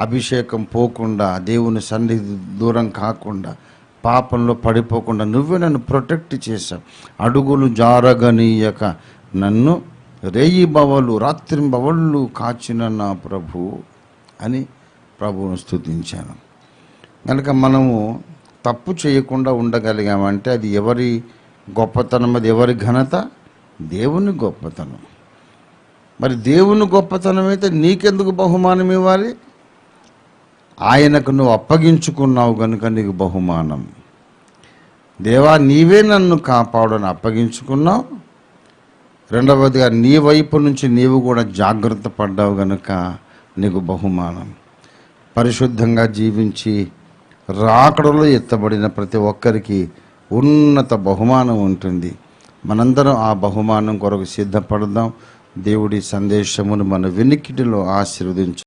అభిషేకం పోకుండా దేవుని సన్నిధి దూరం కాకుండా పాపంలో పడిపోకుండా నువ్వే నన్ను ప్రొటెక్ట్ చేశావు. అడుగులు జారగనీయక. నన్ను రేయి బవలు రాత్రి బవళ్ళు కాచిన నా ప్రభు అని ప్రభువును స్తుతించాను. కనుక మనము తప్పు చేయకుండా ఉండగలిగామంటే అది ఎవరి గొప్పతనం అది ఎవరి ఘనత? దేవుని గొప్పతనం. మరి దేవుని గొప్పతనం అయితే నీకెందుకు బహుమానం ఇవ్వాలి? ఆయనకు నువ్వు అప్పగించుకున్నావు కనుక నీకు బహుమానం. దేవా నీవే నన్ను కాపాడని అప్పగించుకున్నావు. రెండవదిగా నీ వైపు నుంచి నీవు కూడా జాగ్రత్త పడ్డావు గనుక నీకు బహుమానం. పరిశుద్ధంగా జీవించి రాకడలో ఎత్తబడిన ప్రతి ఒక్కరికి ఉన్నత బహుమానం ఉంటుంది. మనందరం ఆ బహుమానం కొరకు సిద్ధపడదాం. దేవుడి సందేశమును మన వెనికిటిలో ఆశీర్వదించు